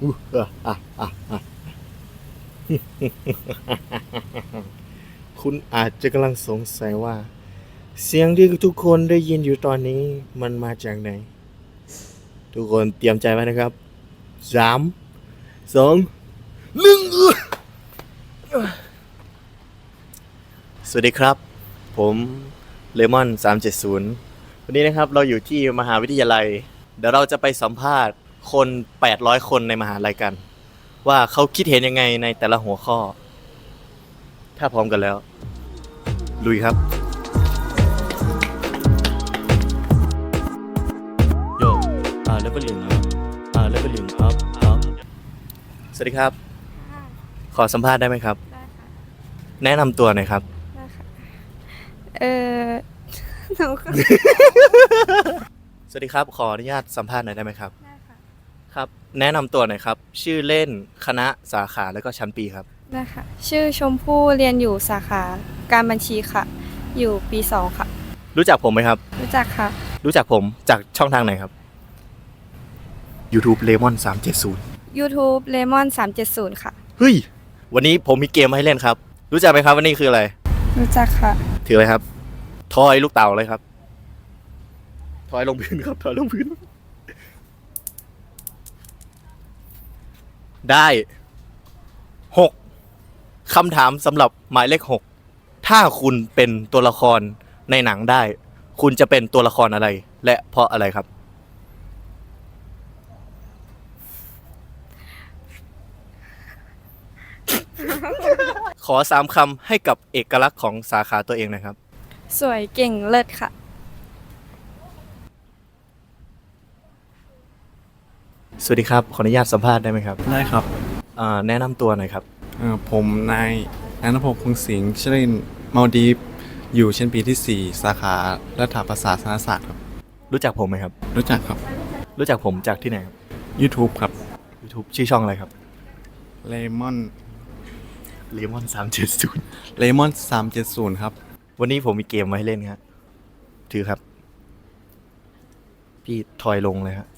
อู้อะอะอะอะคุณอาจจะกำลังสงสัยว่า เสียงที่ทุกคนได้ยินอยู่ตอนนี้มันมาจากไหน ทุกคนเตรียมใจไว้นะครับสามสองหนึ่งสวัสดีครับ ผมเลมอน370 วันนี้นะครับเราอยู่ที่มหาวิทยาลัย เดี๋ยวเราจะไปสัมภาษณ์ คน800คนในมหาลัยกัน ว่าเขาคิดเห็นยังไงในแต่ละหัวข้อ ถ้าพร้อมกันแล้ว ลุยครับ โยอ่าเลเวลหนึ่งครับอ่าเลเวลหนึ่งครับครับ สวัสดีครับขอสัมภาษณ์ได้ไหมครับ ได้ค่ะแนะนำตัวหน่อยครับ ได้ค่ะ เออหนูก็ สวัสดีครับ ขออนุญาตสัมภาษณ์หน่อยได้ไหมครับ ได้ ค่ะครับ แนะนำตัวหน่อยครับ ชื่อเล่นคณะสาขาแล้วก็ชั้นปีครับได้ค่ะชื่อชมพู่เรียนอยู่สาขาการบัญชีค่ะ อยู่ปีสองค่ะ รู้จักผมไหมครับ รู้จักค่ะ รู้จักผมจากช่องทางไหนครับ YouTube Lemon 370 YouTube Lemon 370 ค่ะ เฮ้ย วันนี้ผมมีเกมมาให้เล่นครับ รู้จักไหมครับว่านี่คืออะไร รู้จักค่ะ ถืออะไรครับ ทอยลูกเต่าเลยครับ ทอยลงพื้นครับ ทอยลงพื้น ได้หกคำถามสำหรับหมายเลขหกถ้าคุณเป็นตัวละครในหนังได้ คุณจะเป็นตัวละครอะไร และเพราะอะไรครับ ขอสามคำให้กับเอกลักษณ์ของสาขาตัวเองนะครับ สวยเก่งเลิศค่ะ สวัสดีครับ ขออนุญาตสัมภาษณ์ได้ไหมครับได้ครับอ่าแนะนำตัวหน่อยครับ เอ่อผมนายอนุพงศ์คงสิงห์ชื่อเล่นมาดีฟอยู่ชั้นปีที่ 4 สาขารัฐประศาสนศาสตร์ครับ รู้จักผมไหมครับ รู้จักครับ รู้จักผมจากที่ไหนครับ YouTube ครับ YouTube ชื่อช่องอะไรครับ Lemon Lemon 370 Lemon 370 ครับ วันนี้ผมมีเกมมาให้เล่นครับถือครับ พี่ทอยลงเลยครับ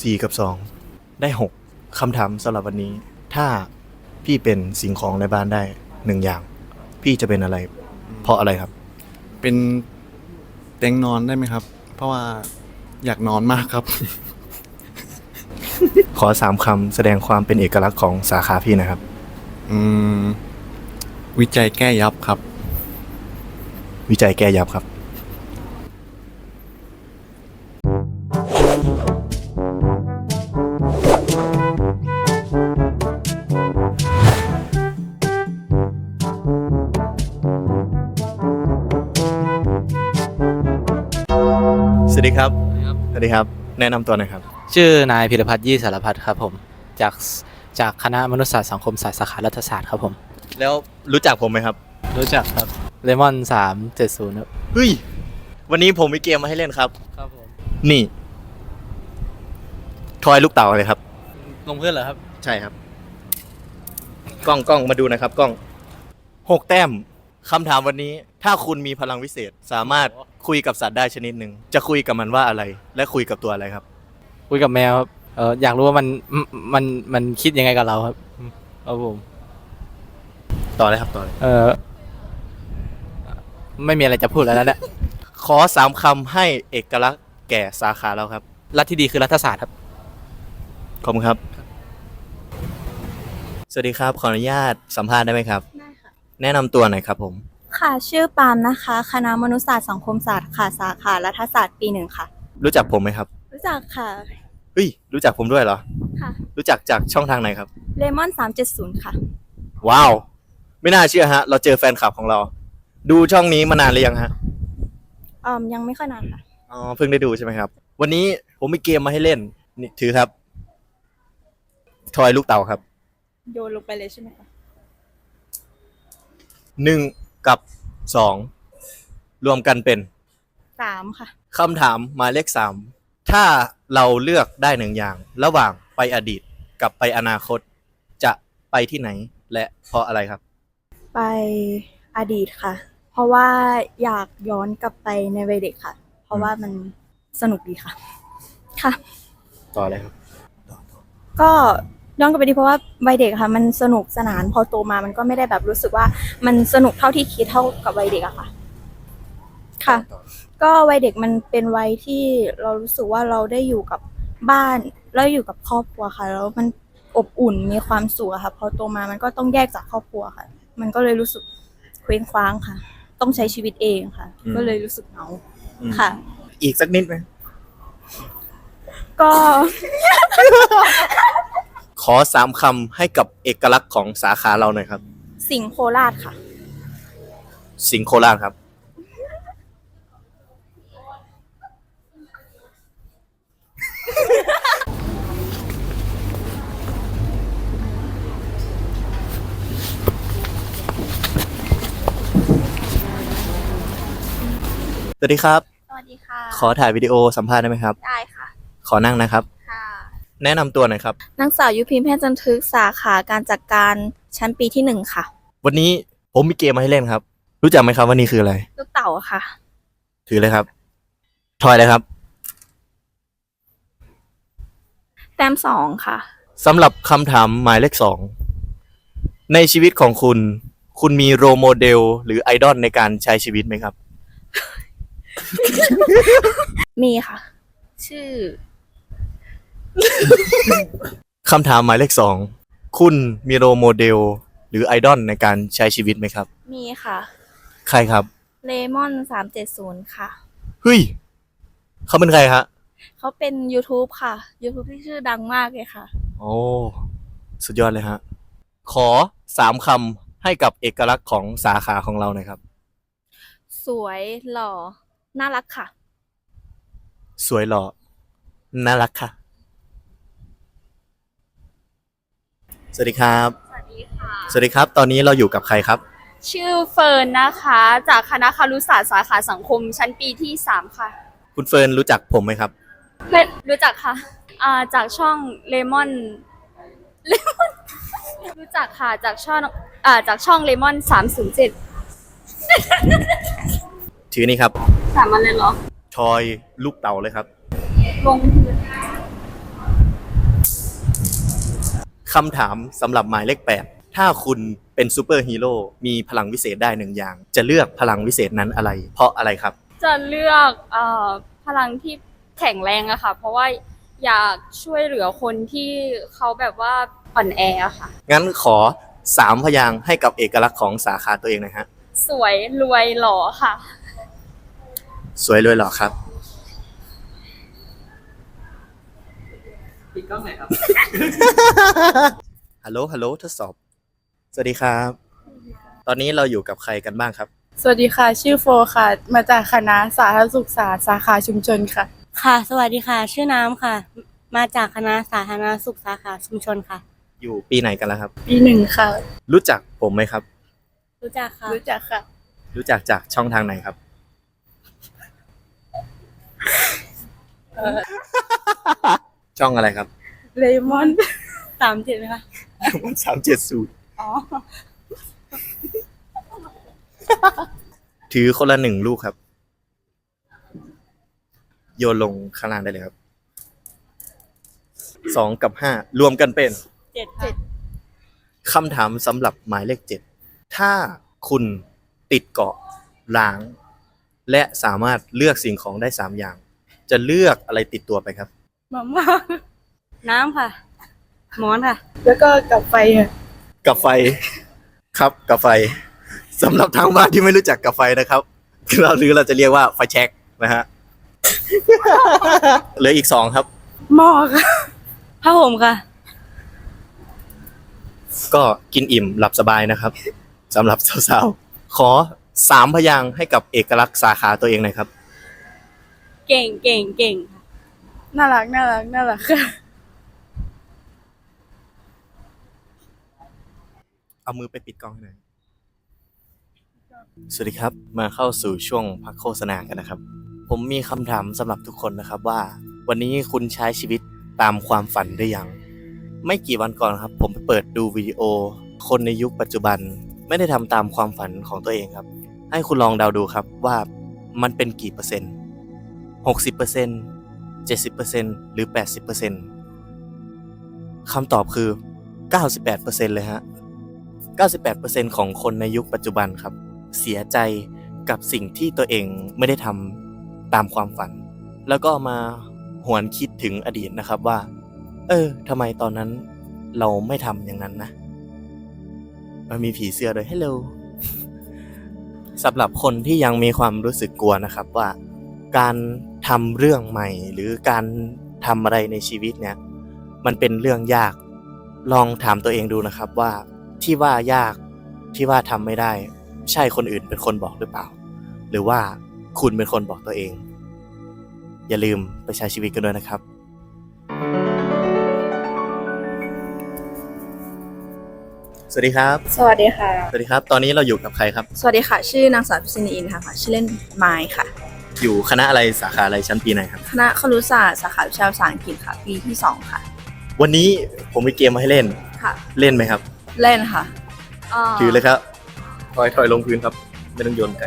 สี่กับสองได้หกคำถามสำหรับวันนี้ ถ้าพี่เป็นสิ่งของในบ้านได้หนึ่งอย่าง พี่จะเป็นอะไร เพราะอะไรครับ เป็นเตียงนอนได้ไหมครับ เพราะว่าอยากนอนมากครับ ขอสามคำแสดงความเป็นเอกลักษณ์ของสาขาพี่นะครับ อืม วิจัยแก้ยับครับ วิจัยแก้ยับครับ สวัสดีครับ แนะนำตัวหน่อยครับ ชื่อนายพิรพัฒน์ยี่สารพัฒน์ครับผม จากจากคณะมนุษยศาสตร์สังคมศาสตร์สาขารัฐศาสตร์ครับผม แล้วรู้จักผมไหมครับ รู้จักครับเลมอนสามเจ็ดศูนย์ครับเฮ้ย วันนี้ผมมีเกมมาให้เล่นครับ ครับผมนี่ ทอยลูกเต่าเลยครับ ลงเพื่อนเหรอครับใช่ครับ กล้องกล้องมาดูนะครับ กล้องหกแต้มคำถามวันนี้ ถ้าคุณมีพลังวิเศษ สามารถ คุยกับสัตว์ได้ชนิดหนึ่งจะคุยกับมันว่าอะไร และคุยกับตัวอะไรครับ คุยกับแมวครับเอออยากรู้ว่ามันมมันมันคิดยังไงกับเราครับอืมครับผมต่อเลยครับต่อเลยเออไม่มีอะไรจะพูดแล้วนะเนี่ยขอสามคำให้เอกลักษณ์แก่สาขาเราครับ รัฐที่ดีคือรัฐศาสตร์ครับ ขอบคุณครับ สวัสดีครับ ขออนุญาตสัมภาษณ์ได้ไหมครับ ได้ค่ะ แนะนำตัวหน่อยครับผม ค่ะ ชื่อปาล์มนะคะ คณะมนุษยศาสตร์สังคมศาสตร์ค่ะ สาขารัฐศาสตร์ปีหนึ่งค่ะ รู้จักผมไหมครับรู้จักค่ะ เฮ้ยรู้จักผมด้วยเหรอ ค่ะ รู้จักจากช่องทางไหนครับ เลมอนสามเจ็ดศูนย์ค่ะ ว้าว ไม่น่าเชื่อฮะ เราเจอแฟนคลับของเรา ดูช่องนี้มานานหรือยังฮะอืมยังไม่ค่อยนานค่ะ อ๋อเพิ่งได้ดูใช่ไหมครับ วันนี้ผมมีเกมมาให้เล่น นี่ถือครับ ทอยลูกเต่าครับ โยนลงไปเลยใช่ไหมคะหนึ่ง กับสองรวมกันเป็นสามค่ะ คำถามหมายเลขสามถ้าเราเลือกได้หนึ่งอย่าง ระหว่างไปอดีตกับไปอนาคต จะไปที่ไหนและเพราะอะไรครับ ไปอดีตค่ะ เพราะว่าอยากย้อนกลับไปในวัยเด็กค่ะ เพราะว่ามันสนุกดีค่ะ ค่ะ ต่อเลยครับ ก็ ย้อนกลับไปดีเพราะว่าวัยเด็กค่ะ มันสนุกสนานพอโตมามันก็ไม่ได้แบบรู้สึกว่ามันสนุกเท่าที่คิดเท่ากับวัยเด็กอะค่ะ ค่ะ ก็วัยเด็กมันเป็นวัยที่เรารู้สึกว่าเราได้อยู่กับบ้านแล้วอยู่กับครอบครัวค่ะ แล้วมันอบอุ่นมีความสุขอะค่ะ พอโตมามันก็ต้องแยกจากครอบครัวค่ะ มันก็เลยรู้สึกเคว้งคว้างค่ะ ต้องใช้ชีวิตเองค่ะ อืม ก็เลยรู้สึกเหงาอืมค่ะ อีกสักนิดไหมก็ข อสามคำให้กับเอกลักษณ์ของสาขาเราหน่อยครับ สิงห์โคราชค่ะ สิงห์โคราชครับ สวัสดีครับ สวัสดีค่ะ ขอถ่ายวิดีโอสัมภาษณ์ได้ไหมครับ ได้ค่ะ ขอนั่งนะครับค่ะ แนะนำตัวหน่อยครับ นางสาวยุพิมพ์แพทย์จันทึกสาขาการจัดการชั้นปีที่หนึ่งค่ะ วันนี้ผมมีเกมมาให้เล่นครับ รู้จักไหมครับว่านี่คืออะไร ลูกเต่าค่ะ ถือเลยครับ ทอยเลยครับแต้มสองค่ะ สำหรับคำถามหมายเลขสอง ในชีวิตของคุณ คุณมีโรโมเดล หรือไอดอลในการใช้ชีวิตไหมครับ มีค่ะ ชื่อ คำถามหมายเลขสอง คุณมีโรโมเดล หรือไอดอลในการใช้ชีวิตไหมครับ มีค่ะ ใครครับ เลมอนสามเจ็ดศูนย์ค่ะ เฮ้ย เขาเป็นใครฮะ เขาเป็น YouTube ค่ะ YouTube ที่ชื่อดังมากเลยค่ะ โอ้ สุดยอดเลยฮะ ขอสามคำให้กับเอกลักษณ์ของสาขาของเราหน่อยครับ สวยหล่อ น่ารักค่ะ สวยหล่อ น่ารักค่ะ สวัสดีครับ สวัสดีค่ะ สวัสดีครับ ตอนนี้เราอยู่กับใครครับ ชื่อเฟิร์นนะคะ จากคณะคารุศาสตร์สาขาสังคมชั้นปีที่ 3 ค่ะ คุณเฟิร์นรู้จักผมไหมครับเพื่อนรู้จักค่ะอ่าจากช่องเลมอนเลมอนรู้จักค่ะจากช่องอ่าจากช่องเลมอน307ถือนี่ครับสามอันเลยเหรอทอยลูกเต่าเลยครับ ลงพื้น คำถามสำหรับหมายเลขแปดถ้าคุณเป็นซูเปอร์ฮีโร่มีพลังวิเศษได้หนึ่งอย่าง จะเลือกพลังวิเศษนั้นอะไร เพราะอะไรครับ จะเลือกอ่าพลังที่แข็งแรงอะค่ะ เพราะว่าอยากช่วยเหลือคนที่เขาแบบว่าอ่อนแออะค่ะ งั้นขอสามพยางค์ให้กับเอกลักษณ์ของสาขาตัวเองหนะฮะ สวยรวยหล่อค่ะ สวยรวยห ล่อครับ ฮัลโหล ฮัลโหล ทดสอบ สวัสดีครับ ตอนนี้เราอยู่กับใครกันบ้างครับ สวัสดีค่ะ ชื่อโฟค่ะ มาจากคณะสาธารณสุขศาสตร์สาขาชุมชนค่ะ ค่ะ สวัสดีค่ะ ชื่อน้ำค่ะ มาจากคณะสาธารณสุขสาขาชุมชนค่ะ อยู่ปีไหนกันแล้วครับ ปีหนึ่งค่ะ รู้จักผมไหมครับ รู้จักค่ะ รู้จักค่ะ รู้จักจากช่องทางไหนครับ ช่องอะไรครับเลมอนสามเจ็ดไหมคะสามเจ็ดศูนย์อ๋อถือคนละหนึ่งลูกครับ โยนลงข้างล่างได้เลยครับสองกับห้ารวมกันเป็นเจ็ดค่ะคำถามสำหรับหมายเลขเจ็ดถ้าคุณติดเกาะล้าง และสามารถเลือกสิ่งของได้สามอย่าง จะเลือกอะไรติดตัวไปครับ มาม่าน้ำค่ะ หมอนค่ะ แล้วก็กับไฟค่ะกับไฟ ครับกับไฟสำหรับทางบ้านที่ไม่รู้จักกับไฟนะครับเราหรือเราจะเรียกว่าไฟแช็กนะฮะเหลืออีกสองครับ หม้อค่ะผ้าห่มค่ะ ก็กินอิ่มหลับสบายนะครับสำหรับสาวๆขอสามพยางค์ให้กับเอกลักษณ์สาขาตัวเองหน่อยครับ เก่งเก่งเก่งค่ะ น่ารักน่ารักน่ารักค่ะ เอามือไปปิดกล้องหน่อยสวัสดีครับ มาเข้าสู่ช่วงพักโฆษณากันนะครับ ผมมีคำถามสำหรับทุกคนนะครับว่า วันนี้คุณใช้ชีวิตตามความฝันได้ยัง ไม่กี่วันก่อนครับ ผมไปเปิดดูวิดีโอ คนในยุคปัจจุบัน ไม่ได้ทำตามความฝันของตัวเองครับ ให้คุณลองเดาดูครับว่ามันเป็นกี่เปอร์เซ็นต์60% 70%หรือ 80%คำตอบคือ 98%เลยฮะ 98%ของคนในยุคปัจจุบันครับ เสียใจกับสิ่งที่ตัวเองไม่ได้ทำตามความฝัน แล้วก็มาหวนคิดถึงอดีตนะครับว่า เออทำไมตอนนั้นเราไม่ทำอย่างนั้นนะ มันมีผีเสื้อด้วยฮัลโหลสำหรับคนที่ยังมีความรู้สึกกลัวนะครับว่า การ ทำเรื่องใหม่ หรือการทำอะไรในชีวิตเนี่ยมันเป็นเรื่องยาก ลองถามตัวเองดูนะครับว่าที่ว่ายากที่ว่าทำไม่ได้ ใช่คนอื่นเป็นคนบอกหรือเปล่า หรือว่าคุณเป็นคนบอกตัวเอง อย่าลืมไปใช้ชีวิตกันด้วยนะครับสวัสดีครับ สวัสดีค่ะ สวัสดีครับ ตอนนี้เราอยู่กับใครครับ สวัสดีค่ะ ชื่อนางสาวพิษณีอินทร์ค่ะ ชื่อเล่นไมค์ค่ะ อยู่คณะอะไรสาขาอะไรชั้นปีไหนครับ คณะครุศาสตร์สาขาวิชาภาษาอังกฤษค่ะ ปีที่สองค่ะ วันนี้ผมมีเกมมาให้เล่นค่ะ เล่นไหมครับ เล่นค่ะถือเลยครับถอยถอยลงพื้นครับ ไม่ต้องโยนไกล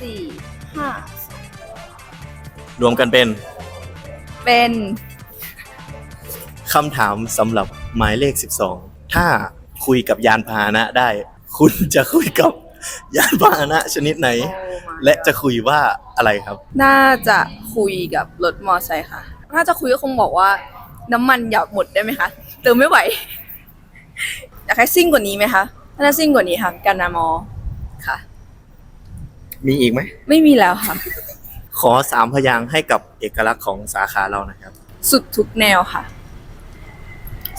สี่ห้ารวมกันเป็น เป็นคำถามสำหรับหมายเลข 12 ถ้าคุยกับยานพาหนะได้ คุณจะคุยกับ ยานพาหนะชนิดไหน และจะคุยว่าอะไรครับ น่าจะคุยกับรถมอไซค์ค่ะ ถ้าจะคุยก็คงบอกว่า น้ำมันอย่าหมดได้ไหมคะเติมไม่ไหว อยากให้ซิ่งกว่านี้ไหมคะถ้าซิ่งกว่านี้ค่ะกันนามอค่ะ มีอีกไหม ไม่มีแล้วค่ะ ขอสามพยางค์ให้กับเอกลักษณ์ของสาขาเรานะครับ สุดทุกแนวค่ะ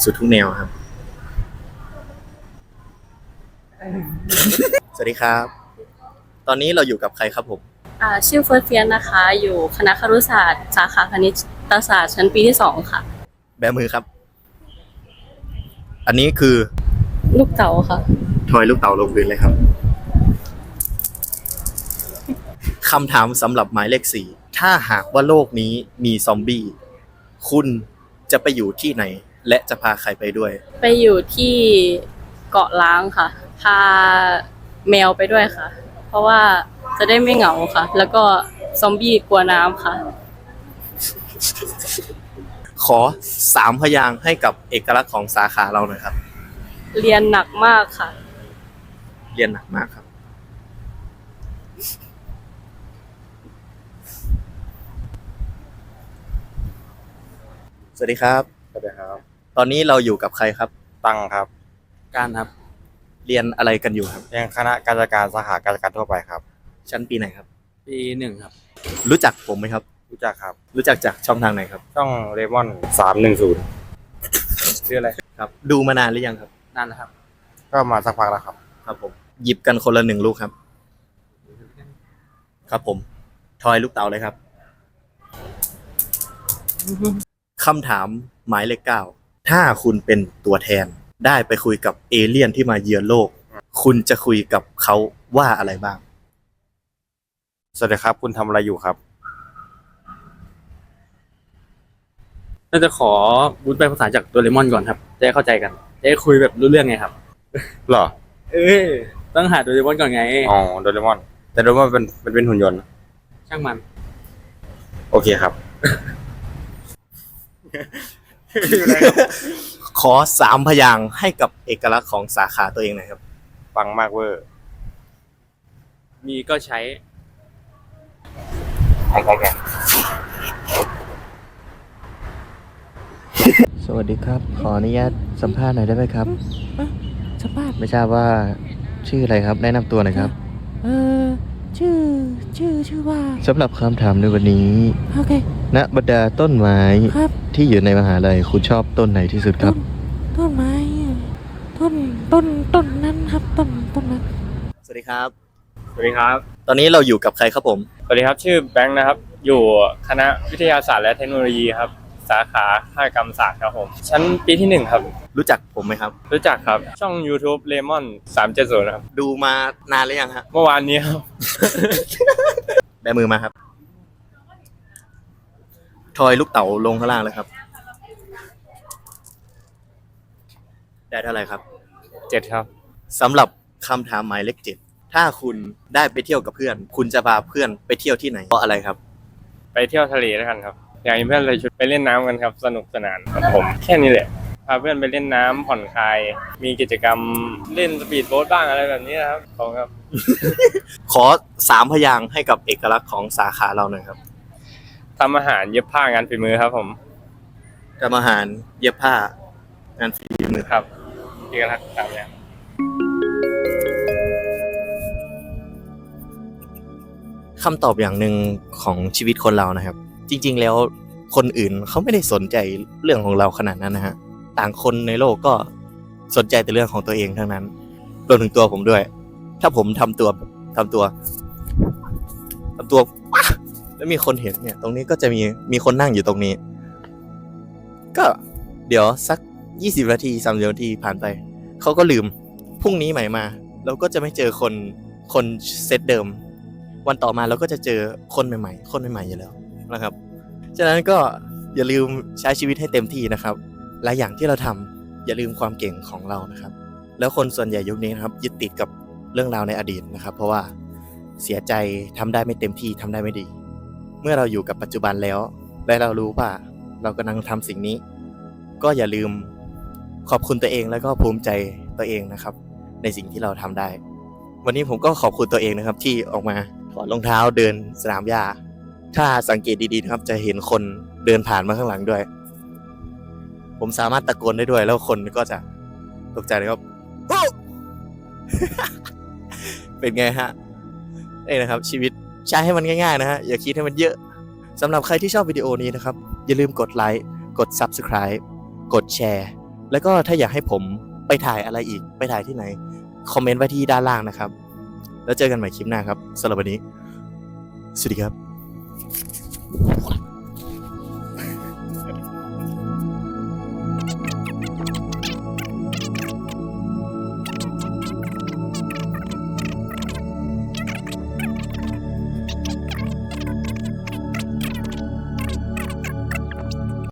สุดทุกแนวครับส วัสดีครับ ตอนนี้เราอยู่กับใครครับผมอ่าชื่อเฟิร์สเฟียนนะคะ อยู่คณะครุศาสตร์สาขาคณิตศาสตร์ชั้นปีที่สองค่ะ แบมือครับ อันนี้คือลูกเต๋าค่ะ ทอยลูกเต่าลงพื้นเลยครับคำถามสำหรับหมายเลขสี่ถ้าหากว่าโลกนี้มีซอมบี้ คุณจะไปอยู่ที่ไหน และจะพาใครไปด้วย ไปอยู่ที่เกาะล้างค่ะ พา แมวไปด้วยค่ะ เพราะว่าจะได้ไม่เหงาค่ะ แล้วก็ซอมบี้กลัวน้ำค่ะ ขอสามพยางค์ให้กับเอกลักษณ์ของสาขาเราหน่อยครับ เรียนหนักมากค่ะ เรียนหนักมากครับ สวัสดีครับ สวัสดีครับ ตอนนี้เราอยู่กับใครครับ ตั้งครับ การครับเรียนอะไรกันอยู่ครับ เรียนคณะการจัดการสาขาการจัดการทั่วไปครับ ชั้นปีไหนครับ ปีหนึ่งครับ รู้จักผมไหมครับ รู้จักครับ รู้จักจากช่องทางไหนครับ ช่องเรมอนสามหนึ่งศูนย์ชื่ออะไรครับ ดูมานานหรือยังครับนั่นแหละครับ ก็มาสักพักแล้วครับ ครับผม หยิบกันคนละหนึ่งลูกครับ ครับผม ทอยลูกเต๋าเลยครับคำถามหมายเลขเก้า ถ้าคุณเป็นตัวแทน ได้ไปคุยกับเอเลี่ยนที่มาเยือนโลก คุณจะคุยกับเขาว่าอะไรบ้าง สวัสดีครับ คุณทำอะไรอยู่ครับ น่าจะขอบูทไปภาษาจากตัวเลมอนก่อนครับ จะได้เข้าใจกัน จะได้คุยแบบรู้เรื่องไงครับเหรอ เออต้องหาตัวเลมอนก่อนไง อ๋อโดเรมอน แต่โดเรมอนเป็นเป็นเป็นหุ่นยนต์ช่างมัน โอเคครับ ขอสามพยางค์ให้กับเอกลักษณ์ของสาขาตัวเองหน่อยครับฟังมากเวอร์ มีก็ใช้ ใครใครแกสวัสดีครับ ขออนุญาตสัมภาษณ์หน่อยได้ไหมครับสัมภาษณ์ไม่ทราบว่าชื่ออะไรครับ แนะนำตัวหน่อยครับเออชื่อ ชื่อ ชื่อว่า สำหรับคำถามในวันนี้ โอเค ณบรรดาต้นไม้ครับที่อยู่ในมหาลัยคุณชอบต้นไหนที่สุดคต้รับนต้นไม้อะ ต้นต้นต้นนั้นครับต้นต้นนั้น สวัสดีครับ สวัสดีครับ ตอนนี้เราอยู่กับใครครับผม สวัสดีครับ ชื่อแบงค์นะครับ อยู่คณะวิทยาศาสตร์และเทคโนโลยีครับ สาขาคหกรรมศาสตร์ครับผม ชั้นปีที่หนึ่งครับ รู้จักผมไหมครับ รู้จักครับ ช่อง YouTube Lemon 370ครับ ดูมานานหรือยังฮะเมื่อวานนี้ครับ แบมือมาครับทอยลูกเต๋าลงข้างล่างเลยครับ ได้เท่าไหร่ครับ เจ็ดครับ สำหรับคำถามหมายเลขเจ็ดถ้าคุณได้ไปเที่ยวกับเพื่อน คุณจะพาเพื่อนไปเที่ยวที่ไหนเพราะอะไรครับ ไปเที่ยวทะเลแล้วกันครับ อยากให้เพื่อนเลยชุดไปเล่นน้ำกันครับ สนุกสนานครับผม แค่นี้แหละ พาเพื่อนไปเล่นน้ำผ่อนคลาย มีกิจกรรมเล่นสปีดโบ๊ทบ้างอะไรแบบนี้นะครับขอบคุณครับ ขอสามพยางค์ให้กับเอกลักษณ์ของสาขาเราหน่อยครับทำอาหารเย็บผ้างานฝีมือครับผม ทำอาหารเย็บผ้างานฝีมือ ครับ เอกลักษณ์ตามอย่างคำตอบอย่างหนึ่งของชีวิตคนเรานะครับ จริง ๆ แล้วคนอื่นเขาไม่ได้สนใจเรื่องของเราขนาดนั้นนะฮะต่างคนในโลกก็สนใจแต่เรื่องของตัวเองทั้งนั้นรวมถึงตัวผมด้วย ถ้าผมทำตัวทำตัวทำตัวแล้วมีคนเห็นเนี่ย ตรงนี้ก็จะมีมีคนนั่งอยู่ตรงนี้ ก็เดี๋ยวสัก ยี่สิบนาทีสามสิบนาทีผ่านไป เขาก็ลืมพรุ่งนี้ใหม่มา เราก็จะไม่เจอคนคนเซตเดิม วันต่อมาเราก็จะเจอคนใหม่ๆ คนใหม่ๆอยู่แล้วนะครับฉะนั้นก็อย่าลืมใช้ชีวิตให้เต็มที่นะครับและอย่างที่เราทำอย่าลืมความเก่งของเรานะครับ แล้วคนส่วนใหญ่ยุคนี้นะครับยึดติดกับเรื่องราวในอดีตนะครับ เพราะว่าเสียใจทำได้ไม่เต็มที่ทำได้ไม่ดี เมื่อเราอยู่กับปัจจุบันแล้วและเรารู้ว่าเรากำลังทำสิ่งนี้ ก็อย่าลืม ขอบคุณตัวเองแล้วก็ภูมิใจตัวเองนะครับ ในสิ่งที่เราทำได้ วันนี้ผมก็ขอบคุณตัวเองนะครับ ที่ออกมาถอดรองเท้าเดินสนามหญ้า ถ้าสังเกตดีๆนะครับจะเห็นคนเดินผ่านมาข้างหลังด้วย ผมสามารถตะโกนได้ด้วย แล้วคนก็จะตกใจนะครับเป็นไงฮะนี่นะครับ ชีวิตใช้ให้มันง่ายๆนะฮะอย่าคิดให้มันเยอะสำหรับใครที่ชอบวิดีโอนี้นะครับ อย่าลืมกดไลค์กด Subscribe กดแชร์ แล้วก็ถ้าอยากให้ผมไปถ่ายอะไรอีกไปถ่ายที่ไหน คอมเมนต์ไว้ที่ด้านล่างนะครับ แล้วเจอกันใหม่คลิปหน้าครับสำหรับวันนี้ สวัสดีครับ